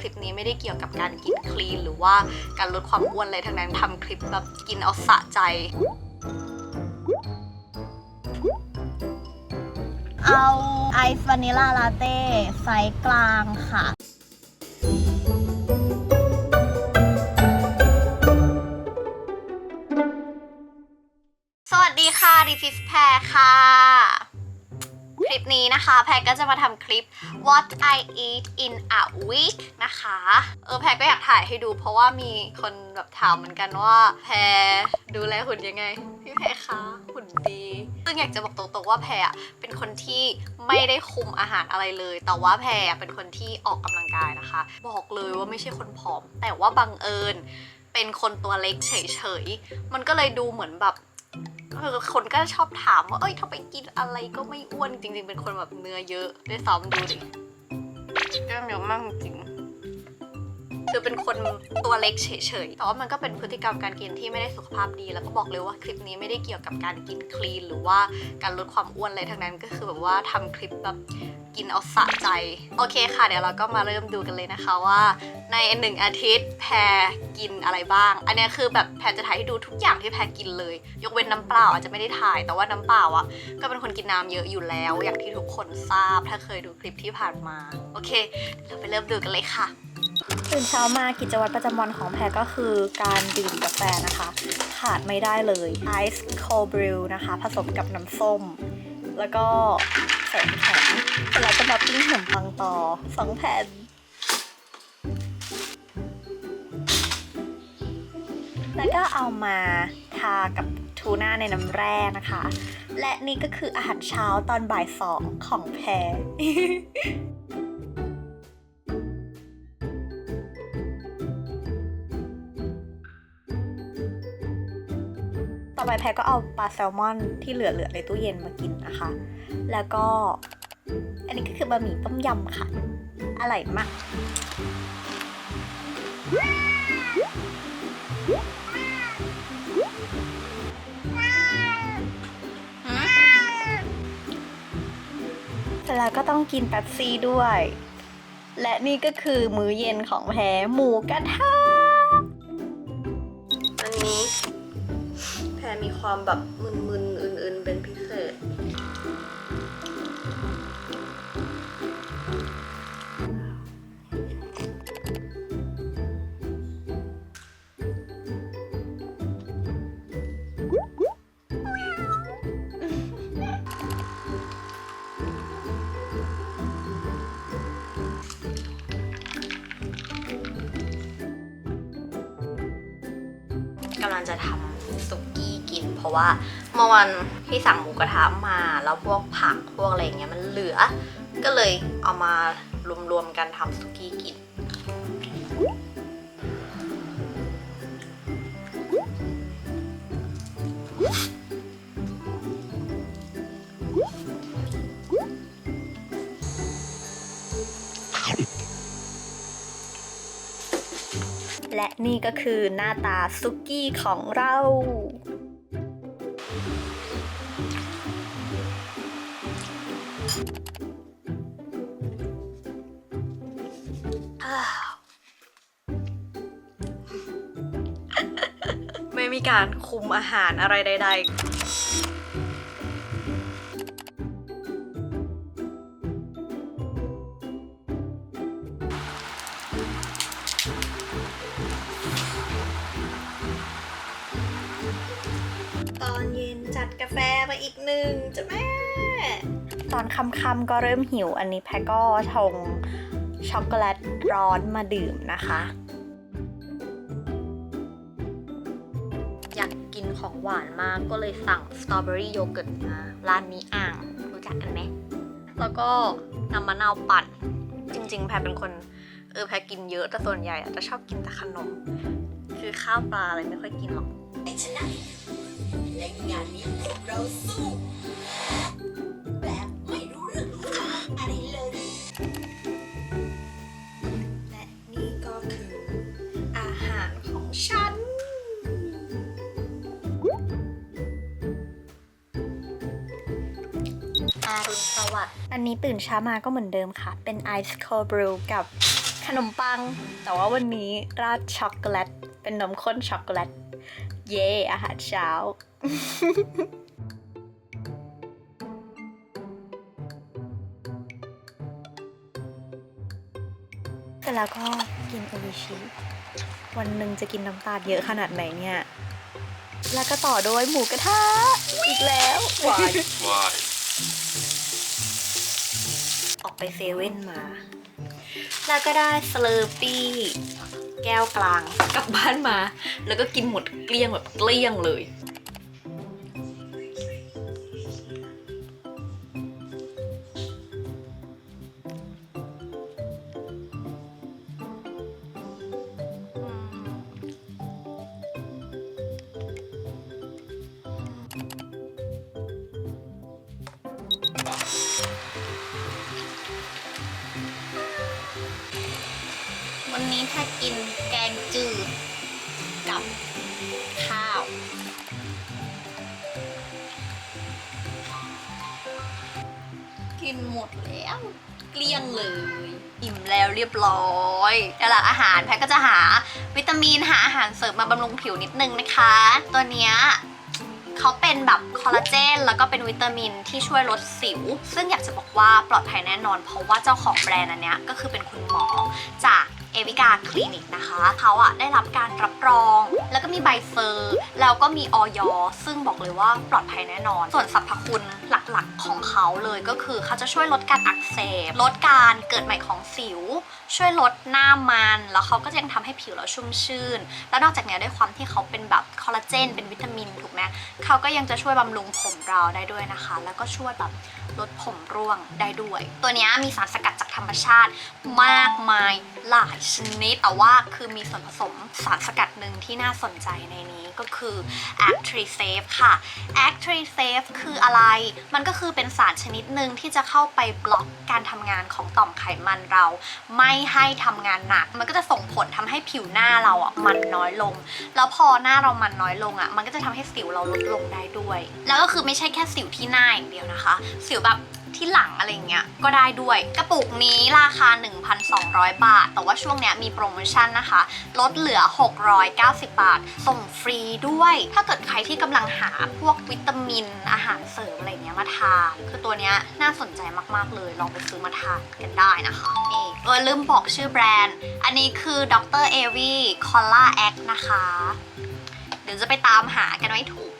คลิปนี้ไม่ได้เกี่ยวกับการกินคลีน หรือว่าการลดความอ้วนอะไรทั้งนั้นทำคลิปแบบกินเอาสะใจ เอาไอซ์วานิลาลาเต้ไซส์กลางค่ะ สวัสดีค่ะดิฟิสแพรค่ะ คลิปนี้นะคะ แพรก็จะมาทำคลิป what I eat in a week นะคะ เออแพรก็อยากถ่ายให้ดู เพราะว่ามีคนแบบถามเหมือนกันว่า แพรดูแลหุ่นยังไง พี่แพรคะหุ่นดี ซึ่งอยากจะบอกตรงๆว่าแพรอะเป็นคนที่ไม่ได้คุมอาหารอะไรเลย แต่ว่าแพรเป็นคนที่ออกกำลังกายนะคะ บอกเลยว่าไม่ใช่คนผอม แต่ว่าบังเอิญเป็นคนตัวเล็กเฉยๆ มันก็เลยดูเหมือนแบบ เออคนก็ชอบถามว่า เอ้ยถ้าไปกินอะไรก็ไม่อ้วนจริง ๆ เป็นคนแบบเนื้อเยอะด้วยซ้ำดูดิแก้มเยอะมากจริง คือเป็นคนตัวเล็กเฉยๆแต่ว่ามันก็เป็นพฤติกรรมการกินที่ไม่ได้สุขภาพดี แล้วก็บอกเลยว่าคลิปนี้ไม่ได้เกี่ยวกับการกินคลีน หรือว่าการลดความอ้วนอะไรทั้งนั้น ก็คือแบบว่าทำคลิปแบบกินเอาสะใจ โอเคค่ะ เดี๋ยวเราก็มาเริ่มดูกันเลยนะคะว่า ในหนึ่งอาทิตย์แพรกินอะไรบ้าง อันนี้คือแบบแพรจะถ่ายให้ดูทุกอย่างที่แพรกินเลย ยกเว้นน้ำเปล่าอาจจะไม่ได้ถ่าย แต่ว่าน้ำเปล่าอะก็เป็นคนกินน้ำเยอะอยู่แล้ว อย่างที่ทุกคนทราบถ้าเคยดูคลิปที่ผ่านมา โอเค เราไปเริ่มดูกันเลยค่ะ ตื่นเช้ามากิจวัตรประจำวันของแพรก็คือการดื่มกาแฟนะคะ ขาดไม่ได้เลยไอซ์โคบริวนะคะ ผสมกับน้ำส้ม แล้วก็ใส่แข็งเสร็จแล้วก็มาปิ้งขนมปังต่อสองแผ่นแล้วก็เอามาทากับทูน่าในน้ำแร่นะคะ และนี่ก็คืออาหารเช้าตอนบ่ายสองของแพร อไปแพรก็เอาปลาแซลมอนที่เหลือๆในตู้เย็นมากินนะคะ แล้วก็ อันนี้ก็คือบะหมี่ต้มยำค่ะ อร่อยมากแล้วก็ต้องกินแป๊บซี่ด้วย และนี่ก็คือมื้อเย็นของแพรหมูกระทะอันนี้ มีความแบบมึนๆอื่นๆเป็นพิเศษ กำลังจะทำ เพราะว่าเมื่อวันที่สั่งหมูกระทะมา แล้วพวกผักพวกอะไรอย่างเงี้ยมันเหลือ ก็เลยเอามารวมๆกันทำสุกี้กินและนี่ก็คือหน้าตาซุกี้ของเรา การคุมอาหารอะไรใดๆตอนเย็นจัดกาแฟมาอีกหนึ่งจ้ะแม่ ตอนค่ำๆก็เริ่มหิวอันนี้แพก็ชงช็อกโกแลตร้อนมาดื่มนะคะ หวานมากก็เลยสั่งสตรอเบอรี่โยเกิร์ตมาร้านนี้อ่างรู้จักกันไหม แล้วก็น้ำมะนาวปั่น จริง ๆ แพรเป็นคนเออแพรกินเยอะแต่ส่วนใหญ่จะชอบกินแต่ขนม คือข้าวปลาอะไรไม่ค่อยกินหรอกและงานนี้เราสู้ รุณสวัสดิ์อันนี้ตื่นเช้ามาก็เหมือนเดิมค่ะ เป็นไอซ์โคบริวกับขนมปัง แต่ว่าวันนี้ราดช็อกโกแลต เป็นนมข้นช็อกโกแลต เย่อาหารเช้าเสร็จแล้วก็กินโอริชิ วันหนึ่งจะกินน้ำตาลเยอะขนาดไหนเนี่ย แล้วก็ต่อด้วยหมูกระทะ อีกแล้วหวาน Why? ออก ไปเซเว่นมา แล้วก็ได้สเลอร์ปี้แก้วกลางกลับบ้านมา แล้วก็กินหมดเกลี้ยงแบบเกลี้ยงเลย นี้ถ้ากินแกงจืดกับข้าว กินหมดแล้ว เกลี้ยงเลย อิ่มแล้วเรียบร้อยแต่ละอาหารแพทก็จะหาวิตามินหาอาหารเสริมมาบำรุงผิวนิดนึงนะคะ ตัวเนี้ยเขาเป็นแบบคอลลาเจนแล้วก็เป็นวิตามินที่ช่วยลดสิว ซึ่งอยากจะบอกว่าปลอดภัยแน่นอน เพราะว่าเจ้าของแบรนด์อันเนี้ยก็คือเป็นคุณหมอจาก เอวิกาคลินิกนะคะ เขาอะได้รับการรับรอง แล้วก็มีใบเซอร์ แล้วก็มีออยซึ่งบอกเลยว่าปลอดภัยแน่นอน ส่วนสรรพคุณหลักๆของเขาเลยก็คือเขาจะช่วยลดการอักเสบ ลดการเกิดใหม่ของสิว ช่วยลดหน้ามัน แล้วเขาก็ยังทำให้ผิวเราชุ่มชื่น แล้วนอกจากนี้ด้วยความที่เขาเป็นแบบคอลลาเจน เป็นวิตามินถูกไหมเขาก็ยังจะช่วยบำรุงผมเราได้ด้วยนะคะ แล้วก็ช่วยแบบลดผมร่วงได้ด้วย ตัวนี้มีสารสกัดจากธรรมชาติมากมาย หลายชนิด แต่ว่าคือมีส่วนผสมสารสกัดหนึ่งที่น่าสนใจในนี้ก็คือ a c t r i s a f e ค่ะ a c t r i s a f e คืออะไร มันก็คือเป็นสารชนิดหนึ่งที่จะเข้าไปบล็อกการทำงานของต่อมไขมันเรา ไม่ให้ทำงานหนัก มันก็จะส่งผลทำให้ผิวหน้าเราอะมันน้อยลง แล้วพอหน้าเรามันน้อยลงอะ มันก็จะทำให้สิวเราลดลงได้ด้วย แล้วก็คือไม่ใช่แค่สิวที่หน้าอย่างเดียวนะคะ สิวแบบ ที่หลังอะไรเงี้ยก็ได้ด้วย กระปุกนี้ราคา 1,200 บาท แต่ว่าช่วงเนี้ยมีโปรโมชั่นนะคะ ลดเหลือ 690 บาท ส่งฟรีด้วย ถ้าเกิดใครที่กำลังหาพวกวิตามินอาหารเสริมอะไรเงี้ยมาทาน คือตัวเนี้ยน่าสนใจมากๆเลย ลองไปซื้อมาทานกันได้นะคะนี่เออลืมบอกชื่อแบรนด์ อันนี้คือดรเอวีคอลล่าแอคนะคะ เดี๋ยวจะไปตามหากันไว้ถูก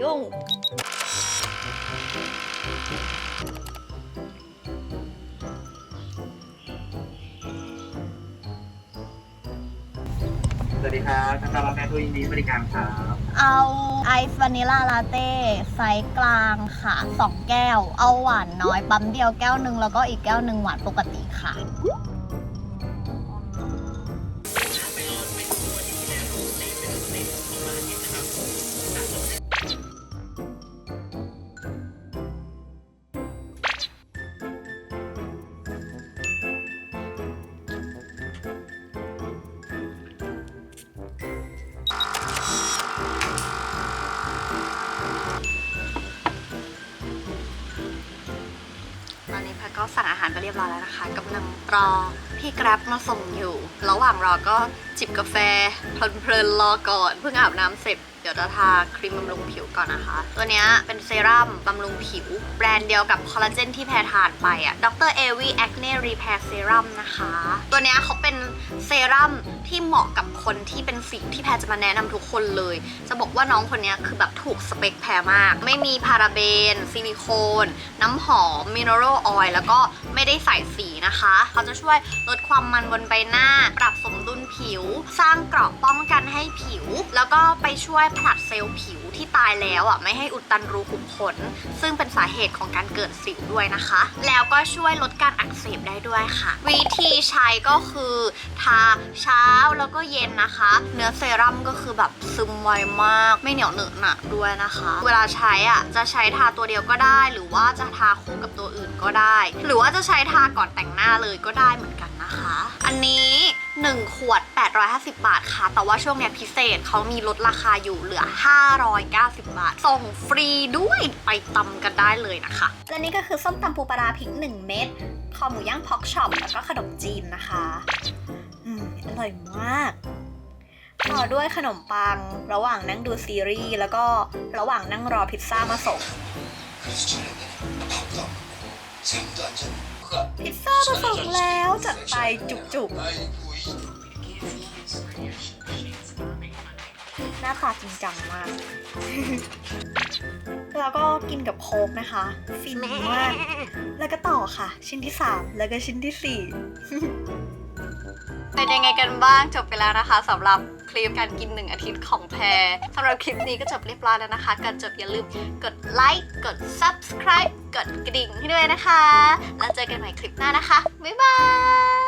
ย่ามายุ่ง สวัสดีครับทางการรับแม่ทุกยินดีบริการครับเอาไอซ์วานิลาลาเต้ไซส์กลางค่ะ 2 แก้ว เอาหวานน้อยปั๊มเดียวแก้วหนึ่งแล้วก็อีกแก้วหนึ่งหวานปกติค่ะ ตอนนี้แพทย์ก็สั่งอาหารไปเรียบร้อยแล้วนะคะกำลังรอพี่กราฟมาส่งอยู่ ระหว่างรอก็จิบกาแฟเพลินๆรอก่อนเพิ่งอาบน้ำเสร็จ เดี๋ยวจะทาครีมบำรุงผิวก่อนนะคะ ตัวนี้เป็นเซรั่มบำรุงผิว แบรนด์เดียวกับคอลลาเจนที่แพรทานไปอะดรเอวีแอคเน่รีแพร์เซรั่มนะคะ ตัวนี้เขาเป็นเซรั่มที่เหมาะกับคนที่เป็นสิวที่แพรจะมาแนะนำทุกคนเลย จะบอกว่าน้องคนนี้คือแบบถูกสเปคแพรมาก ไม่มีพาราเบน ซิลิโคน น้ำหอมมินเนอรัลออยล์แล้วก็ไม่ได้ใส่สีนะคะ เขาจะช่วยลดความมันบนใบหน้า ปรับสม ผิว สร้างเกราะป้องกันให้ผิว แล้วก็ไปช่วยผลัดเซลล์ผิวที่ตายแล้วอะไม่ให้อุดตันรูขุมขนซึ่งเป็นสาเหตุของการเกิดสิวด้วยนะคะ แล้วก็ช่วยลดการอักเสบได้ด้วยค่ะ วิธีใช้ก็คือทาเช้าแล้วก็เย็นนะคะ เนื้อเซรั่มก็คือแบบซึมไวมากไม่เหนียวเหนอะหนะด้วยนะคะ เวลาใช้อะจะใช้ทาตัวเดียวก็ได้ หรือว่าจะทาคู่กับตัวอื่นก็ได้ หรือว่าจะใช้ทาก่อนแต่งหน้าเลยก็ได้เหมือนกันนะคะ อันนี้ 1 ขวด 850 บาทค่ะ แต่ว่าช่วงเนี้ยพิเศษเขามีลดราคาอยู่เหลือ 590 บาท ส่งฟรีด้วยไปตำกันได้เลยนะคะ และนี่ก็คือส้มตำปูปลาร้าพริก 1 เม็ดคอหมูย่างพอกช็อปแล้วก็ขนมจีนนะคะ อืม อร่อยมากต่อด้วยขนมปัง ระหว่างนั่งดูซีรีส์ แล้วก็ระหว่างนั่งรอพิซซ่ามาส่ง พิซซ่ามาส่งแล้วจัดไปจุกๆ หน้าตาจริงจังมาก แล้วก็กินกับโค้กนะคะ ฟินมาก แล้วก็ต่อค่ะ ชิ้นที่ 3 แล้วก็ชิ้นที่เป็นยังไงกันบ้างจบไปแล้วนะคะสำหรับคลิปการกินหนึ่งอาทิตย์ของแพรสำหรับคลิปนี้ก็จบเรียบร้อยแล้วนะคะก่อนจบอย่าลืมกดไลค์กด subscribe กดกระดิ่งให้ด้วยนะคะ แล้วเจอกันใหม่คลิปหน้านะคะ บ๊ายบาย